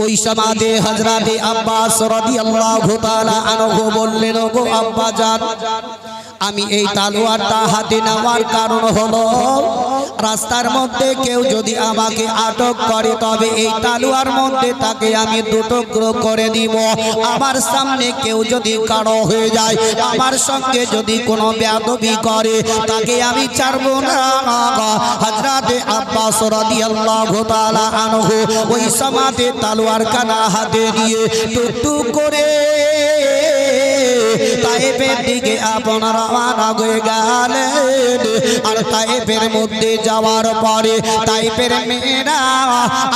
ওই সমাধে হজরাতে আব্বাস রাদিয়াল্লাহু তাআলা আনহু বললেন গো আব্বা জান আমি এই তালোয়ারটা হাতে নেওয়ার কারণ হলো, রাস্তার মধ্যে কেউ যদি আমাকে আটক করে, তবে এই তালোয়ার মধ্যে তাকে আমি দুটুকরো করে দিব। আমার সামনে কেউ যদি কারও হয়ে যায়, আমার সঙ্গে যদি কোনো বেয়াদবি করে, তাকে আমি ছাড়বো না। হজরতে আব্বাস রাদিয়াল্লাহু তাআলা আনহু ওই সমাধে তালোয়ার কানা হাতে দিয়ে টুকটুক করে তাইফের দিকে আপন রওনা হয়ে গেলেন। আর তাইফের মধ্যে যাওয়ার পরে তাইফের মেয়েরা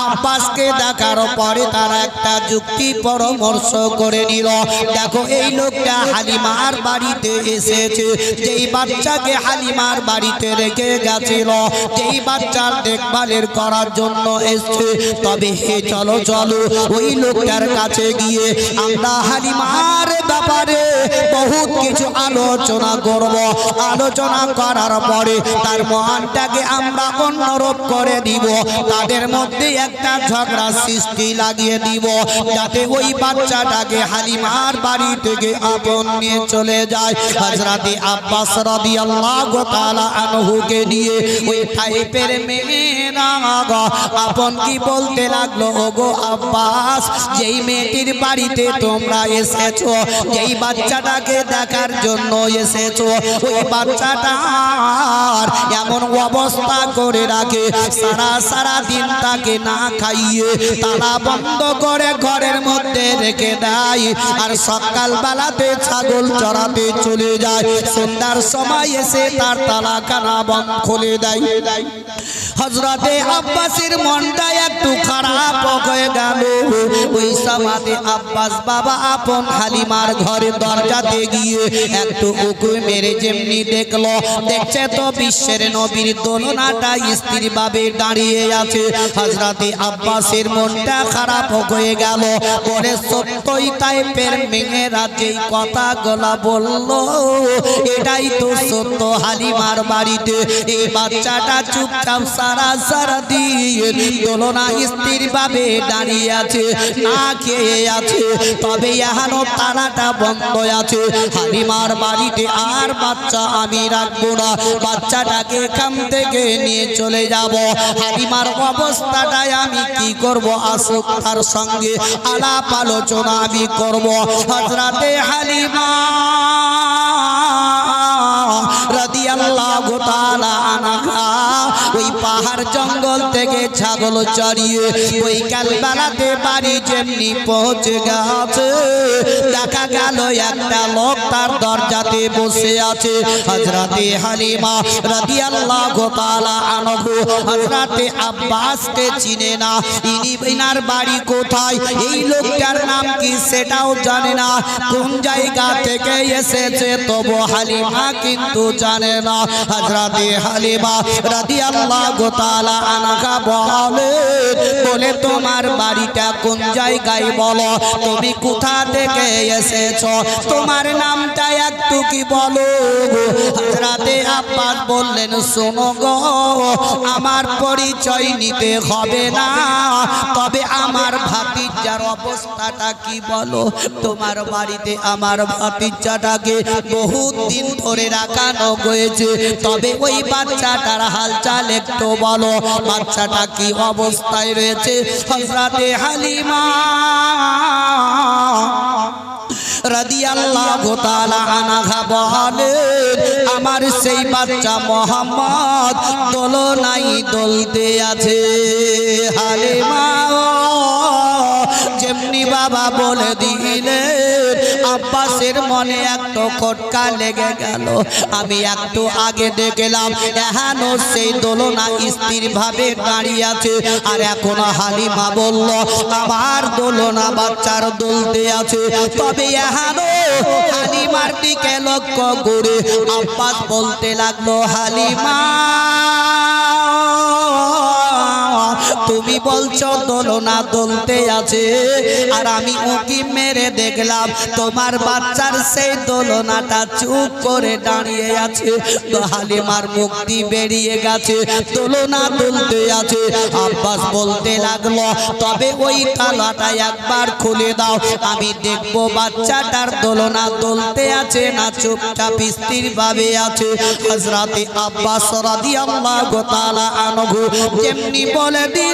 আব্বাসকে দেখার পরে তারা একটা যুক্তি পরামর্শ করে নিল, দেখো, এই লোকটা হালিমার বাড়িতে এসেছে। যেই বাচ্চাকে হালিমার বাড়িতে রেখে গেছিল, যেই বাচ্চার দেখভালের করার জন্য এসছে। তবে হে, চলো চলো, ওই লোকটার কাছে গিয়ে আমরা হালিমার ব্যাপারে বহুত কিছু আলোচনা করব। আলোচনা করার পরে তার মহানটাকে আমরা অন্যরূপ করে দিব। তাদের মধ্যে একটা ঝগড়া সৃষ্টি লাগিয়ে দিব। যাতে ওই বাচ্চাটাকে হালিমার বাড়ি থেকে আপন নিয়ে চলে যায়। হজরতে আব্বাস রাদিয়াল্লাহু তাআলা আনহুকে নিয়ে ওই টাইপের মেয়েরা আপন কি বলতে লাগল? ওগো আব্বাস, যেই মেয়েটির বাড়িতে তোমরা এসেছ, যেই বাচ্চাটাকে দেখার জন্য এসেছ। ওই বাচ্চাটার এমন অবস্থা করে রাখে, সারা সারা দিন তাকে না খাইয়ে তালা বন্ধ করে ঘরের মধ্যে রেখে দেয়। আর সকাল বেলাতে ছাগল চড়াতে চলে যায়। সন্ধ্যার সময় এসে তার তালা কানা বন্ধ খুলে দেয়। হজরতে আব্বাসের মনটা একটু খারাপ হয়ে গেল। ওই সমাধে আব্বাস বাবা আপন হালিমার ঘরে দরজাতে গিয়ে একটু উকু মেরে যেমনি দেখল। দেখছে তো বিশ্বের নবীর দোলনাটা স্ত্রী বাবে দাঁড়িয়ে আছে। হজরতে আব্বাসের মনটা খারাপ হয়ে গেল। পরে সত্যই তাই পের মেয়েরা যেই কথাগুলা বলল। এটাই তো সত্য হালিমার বাড়িতে। এই বাচ্চাটা চুপচাপ সারা সারা দিয়ে দোলনা স্ত্রীর ভাবে দাঁড়িয়ে আছে, না খেয়ে আছে। তবে এহানো তালাটা বন্ধ আছে। হালিমার বাড়িতে আর বাচ্চা আমি রাখব না। বাচ্চাটাকে এখান থেকে নিয়ে চলে যাব। হালিমার অবস্থাটাই আমি কি করব? আসুক তার সঙ্গে আলাপ আলোচনা আমি করব। হজরাতে হালিমা রাদিয়াল্লাহু তাআলা আনহা, ওই পাহাড় জঙ্গল থেকে ছাগল চড়িয়ে ওই কালবেলাতে বাড়ি যেমনি পৌঁছে গেছে, দেখা গেল একটা লোক তার দরজাতে বসে আছে। হজরতে হালিমা রাদিয়াল্লাহু তাআলা আনহু হজরতে আব্বাসকে চিনে না। ইনি ইনার বাড়ি কোথায়? এই লোকটার নাম কি সেটাও জানে না। কোন জায়গা থেকে এসেছে? তবু হালিমা কিন্তু জানে না। হজরতে হালিমা রাদিয়াল্লাহু তাআলা আনহা বলে বলে, তোমার বাড়িটা কোন জায়গায় বলো? তুমি কোথা থেকে এসেছ? তোমার নামটা একটু কি বলো হজরতে আব্বাস বললেন, শোনো গো, আমার পরিচয় নিতে হবে না। তবে আমার ভাতিজার অবস্থাটা কি বলো? তোমার বাড়িতে আমার ভাতিজাটাকে বহুত দিন ধরে রাখানো হয়েছে। তবে ওই বাচ্চাটার হালচাল একটু বলো, বাচ্চাটা কি অবস্থায় রয়েছে? হজরতে হালিমা আমার সেই বাচ্চা মোহাম্মদ দোলনাই দলতে আছে। হালিমা যেমনি বাবা বলে দিলেন আব্বাসের মনে একটু খটকা লেগে গেল। আমি একটু আগে দেখলাম, এহানো সেই দোলনা স্থির ভাবে দাঁড়িয়ে আছে। আর এখন হালিমা বলল, আমার দোলনা বাচ্চার দোলতে আছে। তবে এহানো হালিমার দিকে লক্ষ্য করে আব্বাস বলতে লাগল, হালিমা তুমি বলছো দোলনা দোলতে আছে, আর আমি উকি মেরে দেখলাম তোমার বাচ্চার সেই দোলনাটা চুপ করে দাঁড়িয়ে আছে। হালিমার মুক্তি বেরিয়ে গেছে, দোলনা দুলতে আছে। আব্বাস বলতে লাগল, তবে ওই তালাটা একবার খুলে দাও, আমি দেখব বাচ্চাটার দোলনা দুলতে আছে না চুপচাপ স্থির ভাবে আছে। হজরতে আব্বাস রাদিয়াল্লাহু তাআলা আনহু যেমনি বলে দিল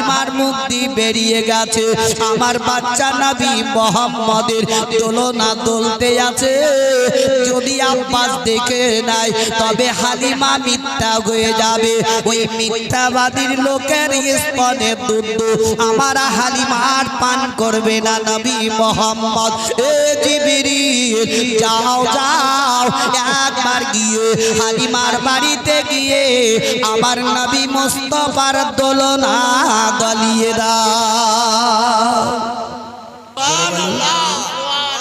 হালিমার মুক্তি বেরিয়ে গেছে। আমার বাচ্চা নবী মোহাম্মদের দোলনা দোলতে আছে। যদি আব্বাস দেখে নাই, তবে হালিমা মিথ্যা হয়ে যাবে। ওই মিথ্যাবাদীর লোকের স্তনে দুধ। আমার হালিমার পান করবে না নবী মোহাম্মদ। এ জিবিরিল, যাও যাও, একবার গিয়ে হালিমার বাড়িতে গিয়ে আমার নবী মোস্তফার দোলনা গলিয়ে দাও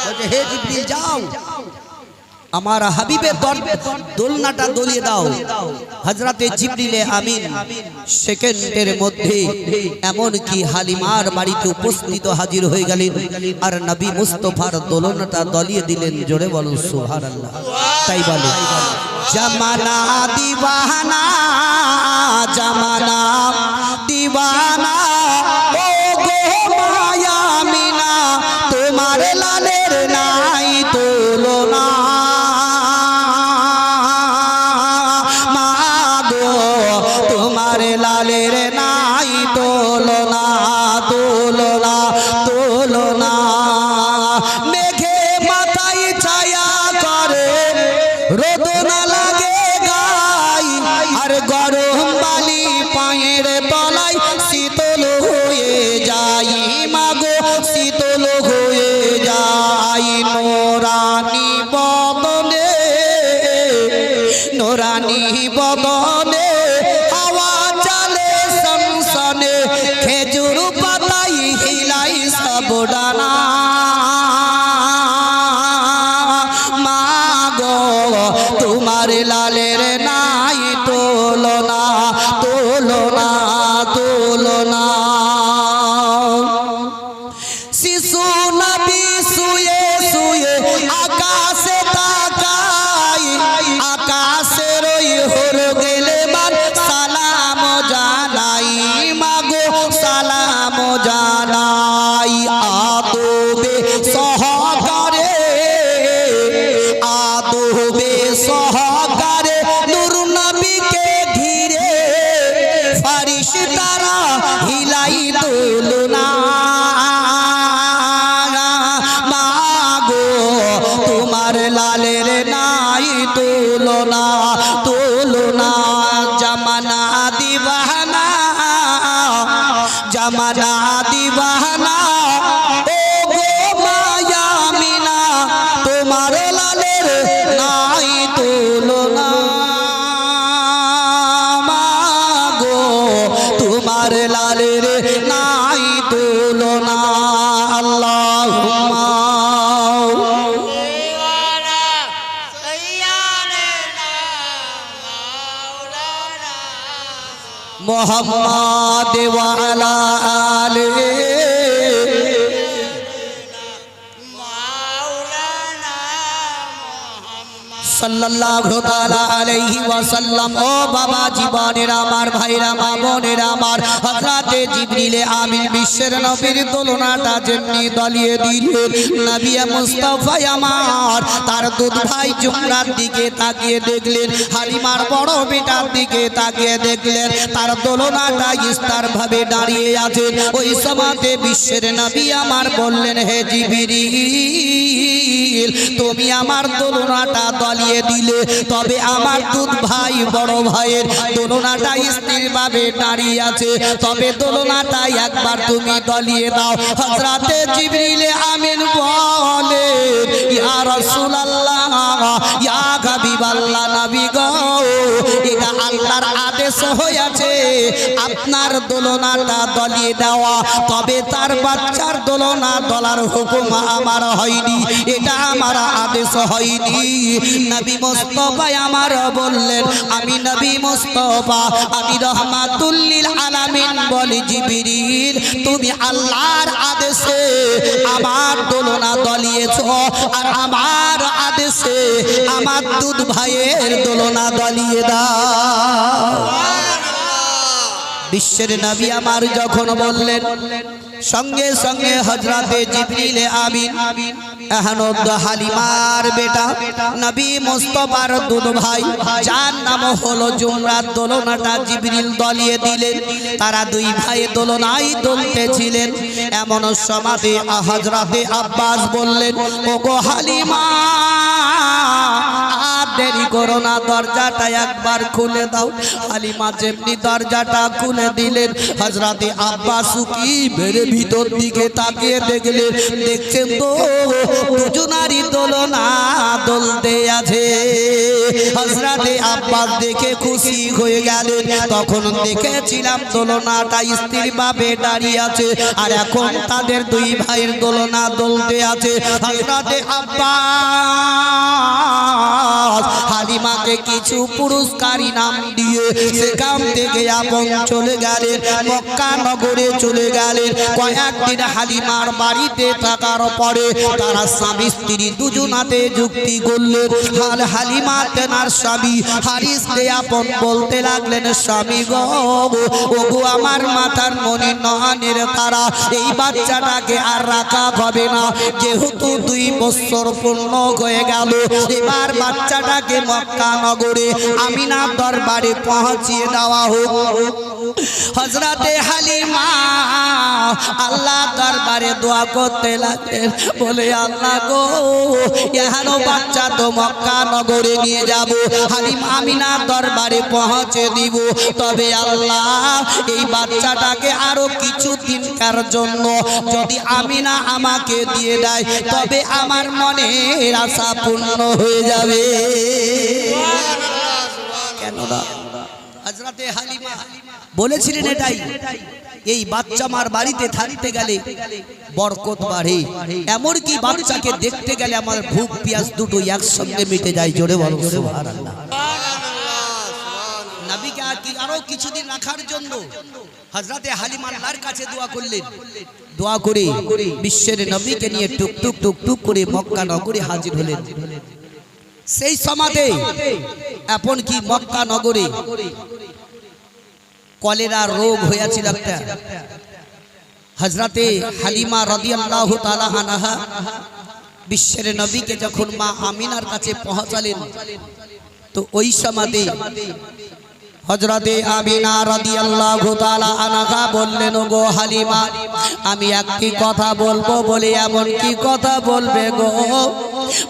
বলছে, হে জিবরিল যাও। আমার হাবিবের দোলনাটা দলিয়ে দাও। হজরতে জিবরিলে আমিন সেকেন্ডের মধ্যে এমন কি হালিমার বাড়িতে উপস্থিত হাজির হয়ে গেলেন। আর নবী মুস্তফার দোলনাটা দলিয়ে দিলেন জোরে বলো সুহার আল্লাহ তাই বলে জামানা দিবানা জামানা দিবানা ফারিস তারা হিলাই তুলনা। মোহাম্মদ ওয়ালা আলে সাল্লাল্লাহু তাআলা আলাইহি ওয়াসাল্লাম ও বাবা জীবনের আমার ভাইরা মা বোনেরা আমার হযরতে জিবরিলে আমিন বিশ্বের নবীর তুলনাটা যেমনি দলিয়ে দিলেন নবী মুস্তাফা আমার। তার দুধ ভাই জুমরার দিকে তাকিয়ে দেখলেন, হালিমার বড় বেটার দিকে তাকিয়ে দেখলেন। তার দোলনাটা ইস্তার ভাবে দাঁড়িয়ে আছে। ওই সমাতে বিশ্বের নবী আমার বললেন, হে জিবরিল, তুমি আমার দোলনাটা দলিয়ে দিলে, তবে আমার দুধ ভাই বড় ভাইয়ের দোলনাটা স্থির ভাবে দাঁড়িয়ে আছে। তবে দোলনাটা একবার তুমি দলিয়ে দাও। হজরাতে জিবরিলে আমিন বলে, ইয়া রাসূলুল্লাহ, ইয়া হাবিবাল্লাহ নবী গো, এটা আল্লাহর আদেশ হয়েছে। আপনার দোলনাটা দলিয়ে দেওয়া। তবে তার বাচ্চার দোলনা দলার হুকুম আমার হয়নি। এটা আমার আদেশ হয়নি। নবী মোস্তফা আমার বললেন, আমি নবী মোস্তফা, আমি রহমাতুল্লিল আলামিন বলি জিবিরিল, তুমি আল্লাহর আদেশে আমার দোলনা দলিয়েছ আর আমার আদেশে আমার দুধ ভাইয়ের দোলনা দলিয়ে দাও। বিশ্বের নবী আমার যখন বললেন সঙ্গে সঙ্গে হজরাতে জিবরিলে আমিন আহনদ হালিমার বেটা, নবী মোস্তফার দুধ ভাই। যার নাম হলো জুমরাত দোলনাটা জিবরিল দলিয়ে দিলেন। তারা দুই ভাই দোলনাই দলতেছিলেন এমন সমাধি হজরতে আব্বাস বললেন, ওগো হালিমা দেরি করো না, দরজাটা একবার খুলে দাও। হালিমা যেমনি দরজাটা খুলে দিলেন, হজরতে আব্বাস কি বেড়ে ভিতর দিকে তাকিয়ে দেখলেন, দেখছেন তো দুজনারই দোলনা দলতে আছে। হজরতে আব্বাস দেখে খুশি হয়ে গেলেন তখন দেখেছিলাম দোলনাটা স্ত্রী ভাবে দাঁড়িয়ে আছে আর এখন তাদের দুই ভাইয়ের দোলনা দলতে আছে। হজরতে আব্বাস হালিমাকে কিছু পুরস্কার নাম দিয়ে সেখান থেকে আপন চলে গেলেন, মক্কা নগরে চলে গেলেন। কয়েকদিন হালিমার বাড়িতে থাকার পরে তারা স্বামী স্ত্রী দুজনাতে যুক্তি করলেন। হাল হালিমা আর স্বামী হারিস আপন বলতে লাগলেন, স্বামী গো ও আমার মাথার মনে নহানের তারা, এই বাচ্চাটাকে আর রাখা হবে না। যেহেতু দুই বছর পূর্ণ হয়ে গেল, এবার বাচ্চাটাকে মক্কা নগরে আমিনা দরবারে পৌঁছিয়ে দেওয়া হোক। হজরতে হালিমা আল্লাহ দরবারে দোয়া করতে লাগলেন। বলে, আল্লাহ গো এহানো বাচ্চা তো মক্কা নগরে নিয়ে যাব। হালিম আমিনা দরবারে পৌঁছে দিব। তবে আল্লাহ, এই বাচ্চাটাকে আরও কিছু দিনকার জন্য যদি আমিনা আমাকে দিয়ে দেয়, তবে আমার মনের আশা পূর্ণ হয়ে যাবে। কেন না হজরতে হালিমা বলেছিলেন এটাই, এই বাচ্চা মার বাড়িতে থাকতে গেলে বরকত বাড়ে। এমনকি বাচ্চাকে দেখতে গেলে আমার ভুক পিয়াস দুটো একসঙ্গে মিটে যায়, জোরে বলো আর কি আরও কিছুদিন রাখার জন্য কাছে দোয়া করলেন। দোয়া করে বিশ্বের নিয়ে টুক টুক টুক টুক করে মক্কা নগরে হাজির হলেন। সেই সমাধে এমন কি মক্কা নগরে কলেরা রোগ হয়েছিল একটা। হজরতে হালিমা রদিয়াল্লাহু তাআলা আনহা বিশ্বের নবীকে যখন মা আমিনার কাছে পৌঁছালেন, তো ওই সমাধে হজরতে আমিনা রাদিয়াল্লাহু তাআলা আনহা বললেন গো হালিমা, আমি একটি কথা বলব বলে এমন কি কথা বলবে গো?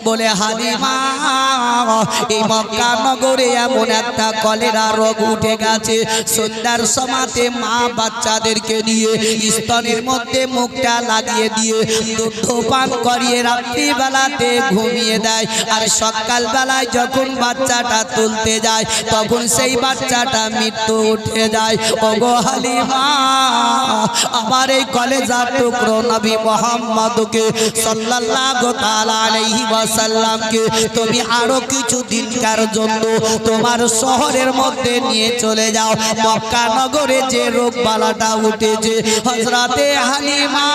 বলে, হালিমা, এই মক্কা নগরে এমন একটা কলেরা রোগ উঠে গেছে। সন্ধ্যার সমাতে মা বাচ্চাদেরকে নিয়ে স্তনের মধ্যে মুখটা লাগিয়ে দিয়ে দুধ পান করিয়ে রাত্রিবেলাতে ঘুমিয়ে দেয়। আর সকালবেলায় যখন বাচ্চাটা তুলতে যায়, তখন সেই বাচ্চাটা মৃত্যু উঠে যায়। ওগো হালিমা, আমার এই কলেজার টুকরো নবী মোহাম্মদকে সাল্লাল্লাহু তাআলা আলাইহি ওয়াসাল্লামকে তুমি আরও কিছু দিনকার জন্য তোমার শহরের মধ্যে নিয়ে চলে যাও। মক্কা নগরে যে রোগ বালাটা উঠেছে, হযরতে হালিমা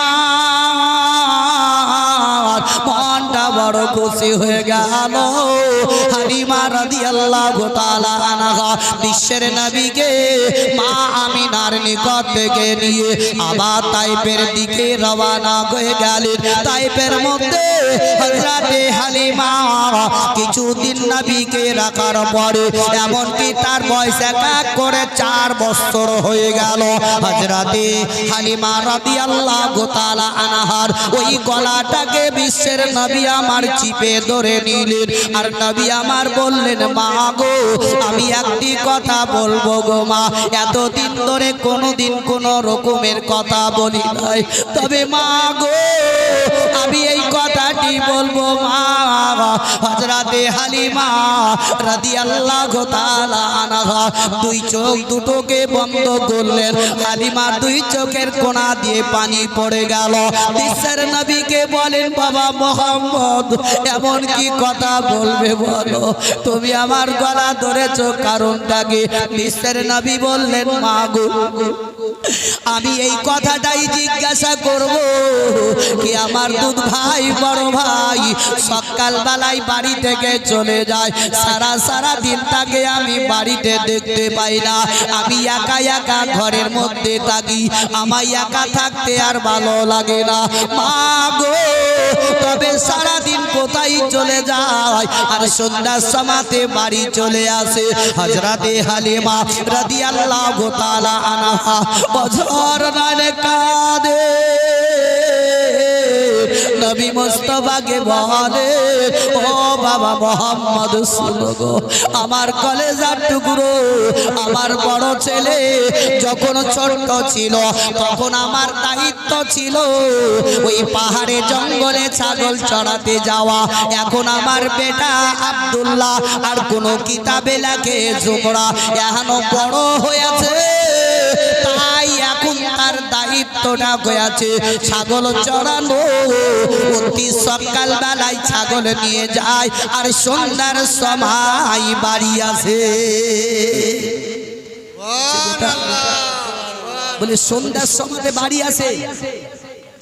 মনটা বড় খুশি হয়ে গেল। হালিমা রাদিয়াল্লাহু তাআলা আনহা বিশ্বের নবীকে মা আমিনার নিকট থেকে নিয়ে আবার তাইপের দিকে রওনা হয়ে গেলেন। তাইপের মধ্যে হযরতে হালিমা কিছুদিন নবীকে রাখার পরে, এমনকি তার বয়স এক এক করে চার বছর হয়ে গেল। হযরতে হালিমা রাদিয়াল্লাহু তাআলা আনহার ওই গলাটাকে বিশ্বের নবী আমার চিপে ধরে নিলেন। আর নবী আমার বললেন, মা গো, আমি একটি কথা বলব গো মা, এতদিন ধরে কোনোদিন কোনো রকমের কথা বলি নাই। তবে মা গো হজরতে হালিমা রাদিয়াল্লাহু তাআলা আনহা দুই চোখ দুটোকে বন্ধ করলেন। হালিমা দুই চোখের কোণা দিয়ে পানি পড়ে গেল। বিশ্বের নবীকে বলেন, বাবা মোহাম্মদ, এমন কি কথা বলবে বলো? তুমি আমার গলা ধরেছো কারণটা কি? বিশ্বের নবী বললেন, মা গো আমি এই কথাটাই জিজ্ঞাসা করব কি আমার দুধ ভাই, বড় ভাই সকালবেলায় বাড়ি থেকে চলে যায়। সারা সারা দিন তাকে আমি বাড়িতে দেখতে পাই না। আমি একা একা ঘরের মধ্যে থাকি। আমায় একা থাকতে আর ভালো লাগে না। মা গো! তবে সারা দিন কোথায় চলে যায়? আর সন্ধ্যার সমাতে বাড়ি চলে আসে হজরতে হালিমা রাদিয়াল্লাহু তাআলা আনহা। বজর নালে কাঁদে। নবী মোস্তফাকে বলে ও বাবা মোহাম্মদ আমার কলেজার টুকরো, আমার বড় ছেলে যখন ছোট্ট ছিল, তখন আমার দায়িত্ব ছিল ওই পাহাড়ে জঙ্গলে ছাগল চড়াতে যাওয়া। এখন আমার বেটা আব্দুল্লাহ আর কোনো কিতাবে লাগে জুমরা এখনও বড় হয়েছে তার দায়িত্বটা হয়েছে ছাগল চড়ানো, অতি সকাল বেলায় ছাগল নিয়ে যায় আর সন্ধ্যার সময় বাড়ি আসে। বলে, সন্ধ্যার সময় বাড়ি আসে।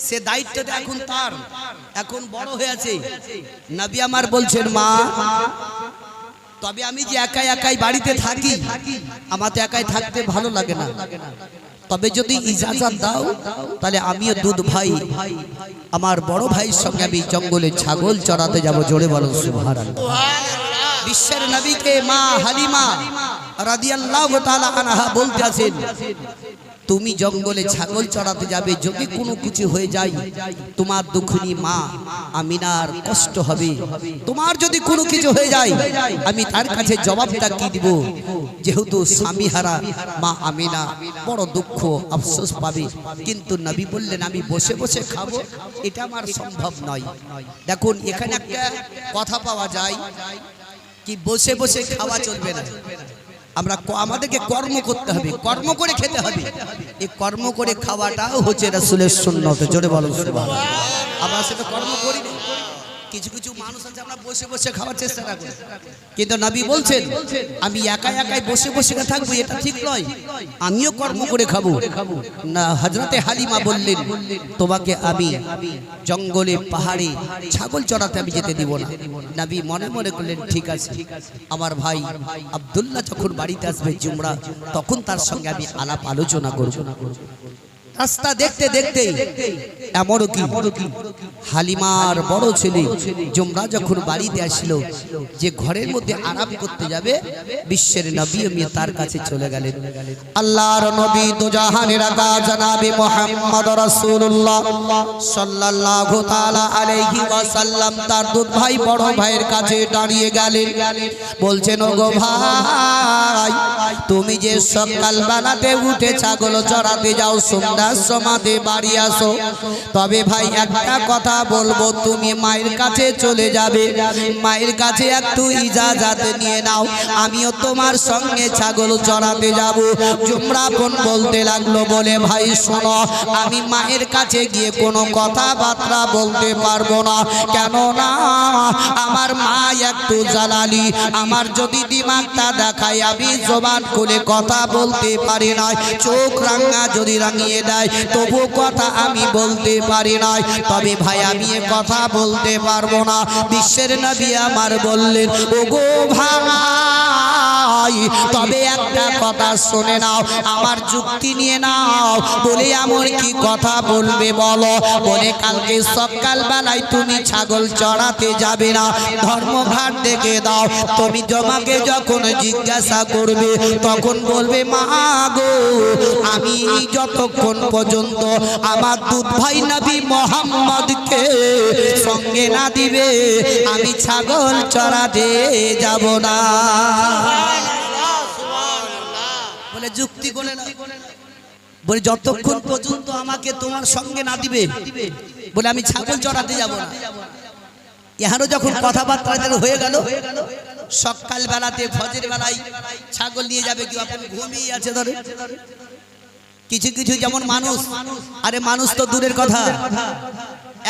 সে দায়িত্বটা এখন তার। এখন বড় হয়েছে নবী আমার বলছেন, মা, তবে আমি যে একাই একাই বাড়িতে থাকি, আমার তো একাই থাকতে ভালো লাগে না। তবে যদি ইজাজাত দাও, তাহলে আমিও দুধ ভাই। আমার বড় ভাইয়ের সঙ্গে আমি জঙ্গলে ছাগল চড়াতে যাব, জোরে বলো সুভার বিশ্বের নবীকে মা হালিমা রাদিয়াল্লাহু তাআলা আনহা বলতে আছেন তুমি জঙ্গলে ছাগল চড়াতে যাবে, যদি কোনো কিছু হয়ে যায়, তোমার দুঃখিনী মা, আমিনার কষ্ট হবে। তোমার যদি কোনো কিছু হয়ে যায়, আমি তার কাছে জবাবটা কি দিব? যেহেতু স্বামী হারা মা আমিনা, বড় দুঃখ আফসোস পাবে। কিন্তু নবী বললেন, আমি বসে বসে খাব, এটা আমার সম্ভব নয়। দেখুন, এখানে একটা কথা পাওয়া যায়, কি বসে বসে খাওয়া চলবে না। আমরা আমাদেরকে কর্ম করতে হবে, কর্ম করে খেতে হবে এই কর্ম করে খাওয়াটাও হচ্ছে রাসুলের সুন্নত জোরে বলো। আমরা সেটা কর্ম করি না। কিছু কিছু মানুষ আছে, আমরা বসে বসে খাওয়ার চেষ্টা করি কিন্তু নবী বলছেন, আমি একা একাই বসে বসে থাকব, এটা ঠিক নয়। আমিও কর্ম করে খাব। না হজরতে হালিমা বললেন, তোমাকে আমি জঙ্গলে, পাহাড়ে ছাগল চড়াতে আমি যেতে দিব না। নবী মনে মনে করলেন, ঠিক আছে। আমার ভাই আবদুল্লাহ যখন বাড়িতে আসবে জুমরা, তখন তার সঙ্গে আমি আলাপ আলোচনা করব। রাস্তা দেখতে দেখতে এমনও কি? হালিমার বড় ছেলে জুমরা যখন বাড়িতে আসলো, যে ঘরের মধ্যে আরাম করতে যাবে, বিশ্বের নবী আমি তার কাছে চলে গেলেন। আল্লাহর নবী দুজাহানের আকা জনাবে মোহাম্মদ রাসূলুল্লাহ সাল্লাল্লাহু তাআলা আলাইহি ওয়াসাল্লাম তার দুধ ভাই বড় ভাইয়ের কাছে দাঁড়িয়ে গেলেন। বলছেন, ওগো ভাই, তুমি যে সকাল বেলাতে উঠে ছাগল চড়াতে যাও সমাধে বাড়ি আসো। তবে ভাই, একটা কথা বলব, তুমি মায়ের কাছে চলে যাবে। মায়ের কাছে একটু ইজাজাত নিয়ে নাও। আমিও তোমার সঙ্গে ছাগল চড়াতে যাব। জুমরাপন বলতে লাগল, বলে, ভাই, শোনো, আমি মায়ের কাছে গিয়ে কোনো কথাবার্তা বলতে পারব না। কেন না আমার মা একটু জ্বালালি আমার যদি দিমাগটা দেখায়, আমি জবান খুলে কথা বলতে পারি না চোখ রাঙা যদি রাঙিয়ে দেয় তবু কথা আমি বলতে পারি নাই। তবে ভাই, আমি কথা বলতে পারব না। বিশ্বের নবী আমার বললেন ও গো ভাই, তবে একটা কথা শুনে নাও, আমার যুক্তি নিয়ে নাও, বলে আমার কি কথা বলবে বলো? বলে কালকে সকাল বেলায় তুমি ছাগল চড়াতে যাবে না ধর্মঘাট দেখে দাও, তুমি জমাকে যখন জিজ্ঞাসা করবে, তখন বলবে, মা গো, আমি যতক্ষণ পর্যন্ত আমার দুধ ভাই নবী মোহাম্মদকে সঙ্গে না দিবে, আমি ছাগল চড়াতে যাব না। যুক্তি করে বলে, যতক্ষণ পর্যন্ত আমাকে তোমার সঙ্গে না দিবে, বলে, আমি ছাগল চড়াতে যাব না। ইহারও যখন কথাবার্তা হয়ে গেল সকাল বেলাতে ফজের বেলায় ছাগল নিয়ে যাবে কেউ, আপনি ঘুমিয়ে আছে ধরে। কিছু কিছু যেমন মানুষ, আরে মানুষ তো দূরের কথা।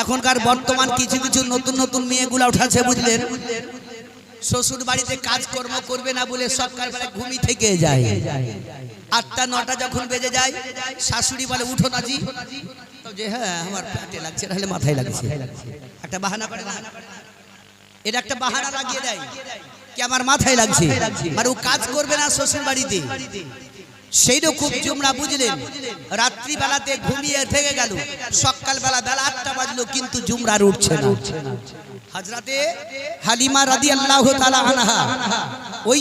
এখনকার বর্তমান কিছু কিছু নতুন নতুন মেয়েগুলা উঠাছে, বুঝলেন? শ্বশুর বাড়িতে কাজকর্ম করবে না বলে সকাল বেলা ঘুমি থেকে যায়। আটটা, নটা যখন বেজে যায়, শাশুড়ি বলে, উঠো না জি যে হ্যাঁ আমার পেটে লাগছে তাহলে মাথায় লাগছে। একটা বাহানা করে না? এটা একটা বাহানা লাগিয়ে দেয় কি, আমার মাথায় লাগছে। আর ও কাজ করবে না শ্বশুর বাড়িতে সেই রকম জুমরা বুঝলেন। রাত্রি বেলাতে ঘুমিয়ে থেকে গেল। সকাল বেলা আটটা বাজলো, কিন্তু জুমরার উঠছে না। হালিমা ওই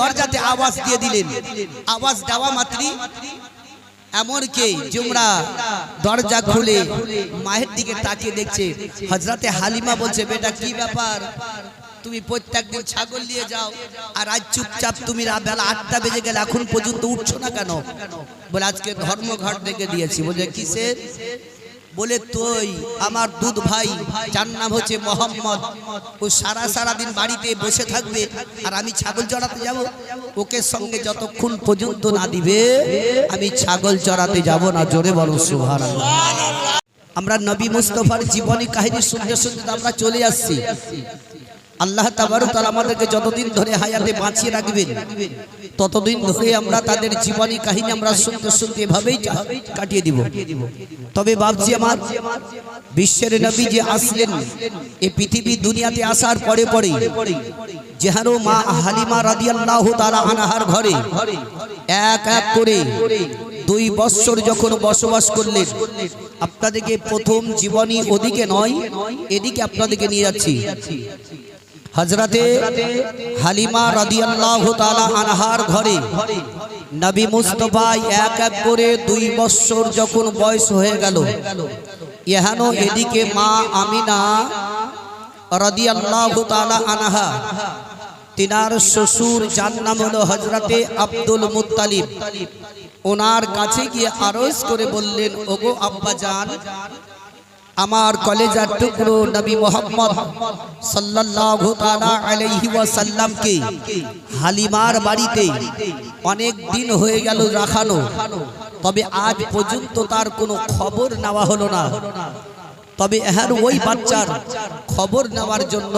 দরজাতে আওয়াজ দিয়ে দিলেন। আওয়াজ দরজা খুলে মায়ের দিকে তাকিয়ে দেখছে। হজরতে হালিমা বলছে, বেটা, কি ব্যাপার? তুমি প্রত্যেকদিন ছাগল নিয়ে যাও আর আজ চুপচাপ তুমি বেলা আটটা বেজে গেলে এখন পর্যন্ত উঠছো না কেন? বলে, আজকে ধর্মঘট দেখে দিয়েছি। বলে কিসের? বলে, তুই আমার দুধ ভাই, যার নাম হচ্ছে মোহাম্মদ, ও সারা সারা দিন বাড়িতে বসে থাকবে, আর আমি ছাগল চড়াতে যাব। ওকে সঙ্গে যতক্ষণ পর্যন্ত না দিবে, আমি ছাগল চড়াতে যাব না। জোরে বলো সুহার আমরা নবী মুস্তফার জীবনী কাহিনী শুনতে শুনতে আমরা চলে আসছি। আল্লাহ তাবারক তাআলা আমাদেরকে যতদিন ধরে হায়াতে বাঁচিয়ে রাখবেন, ততদিন ধরে আমরা তাদের জীবনী কাহিনী আমরা শুনতে শুনতে এভাবেই কাটিয়ে দিব। তবে ভাবছি আমার বিশ্বের নবী যে আসলেন, এ পৃথিবী দুনিয়াতে আসার পরে পরে যেহারো মা হালিমা রাদিয়াল্লাহু তারা আনহার ঘরে এক এক করে দুই বৎসর যখন বসবাস করলেন, আপনাদেরকে প্রথম জীবনী ওদিকে নয়, এদিকে আপনাদেরকে নিয়ে যাচ্ছি। হজরতে হালিমা রাদিয়াল্লাহু তাআলা আনহার ঘরে নবী মুস্তফা এক এক করে দুই বৎসর যখন বয়স হয়ে গেল, এহানো এদিকে মা আমিনা রাদিয়াল্লাহু তাআলা আনহা, তিনার শ্বশুর যার নাম হলো হজরতে আব্দুল মুত্তালিব ওনার কাছে গিয়ে আরজ করে বললেন, ওগো আব্বা জান আমার কলেজার টুকরো নবী মোহাম্মদ সাল্লাল্লাহু তাআলা আলাইহি ওয়াসাল্লামকে হালিমার বাড়িতে অনেক দিন হয়ে গেল রাখানো। তবে আজ পর্যন্ত তার কোনো খবর নেওয়া হলো না। তবে এহার ওই বাচ্চার খবর নেওয়ার জন্য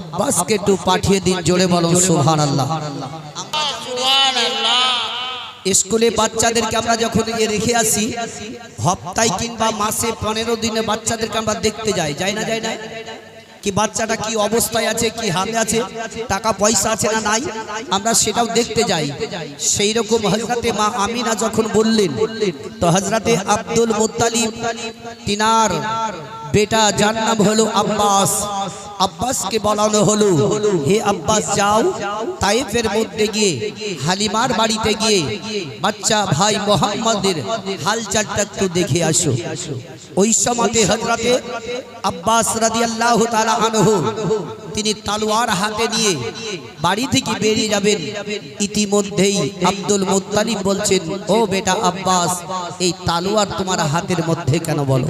আব্বাসকে একটু পাঠিয়ে দিন, জোরে বলো সুবহানাল্লাহ। স্কুলে বাচ্চাদেরকে আমরা যখন এ রেখে আসি, হপ্তায় কিংবা মাসে পনেরো দিনে বাচ্চাদেরকে আমরা দেখতে যাই যাই না যাই না? কি বাচ্চাটা কি অবস্থায় আছে, কি হালে আছে, টাকা পয়সা আছে না নাই? আমরা সেটাও দেখতে যাই। সেই রকম হজরতে মা আমিনা যখন বললেন, তো হজরতে আব্দুল মুত্তালিব, তিনার বেটা যার নাম হলো আব্বাস। আব্বাসকে বলানো হলো, হে আব্বাস, যাও। তাইফের মধ্যে গিয়ে, হালিমার বাড়িতে গিয়ে, বাচ্চা ভাই মোহাম্মদের হালচালটা একটু দেখে আসো। ওই সময়তে হজরতে আব্বাস রাদিয়াল্লাহু তাআলা আনহু, তিনি তালোয়ার হাতে নিয়ে বাড়ি থেকে বেরিয়ে যাবেন। ইতিমধ্যেই আব্দুল মুত্তালিব বলছেন, ও বেটা আব্বাস, এই তালোয়ার তোমার হাতের মধ্যে কেন বলো?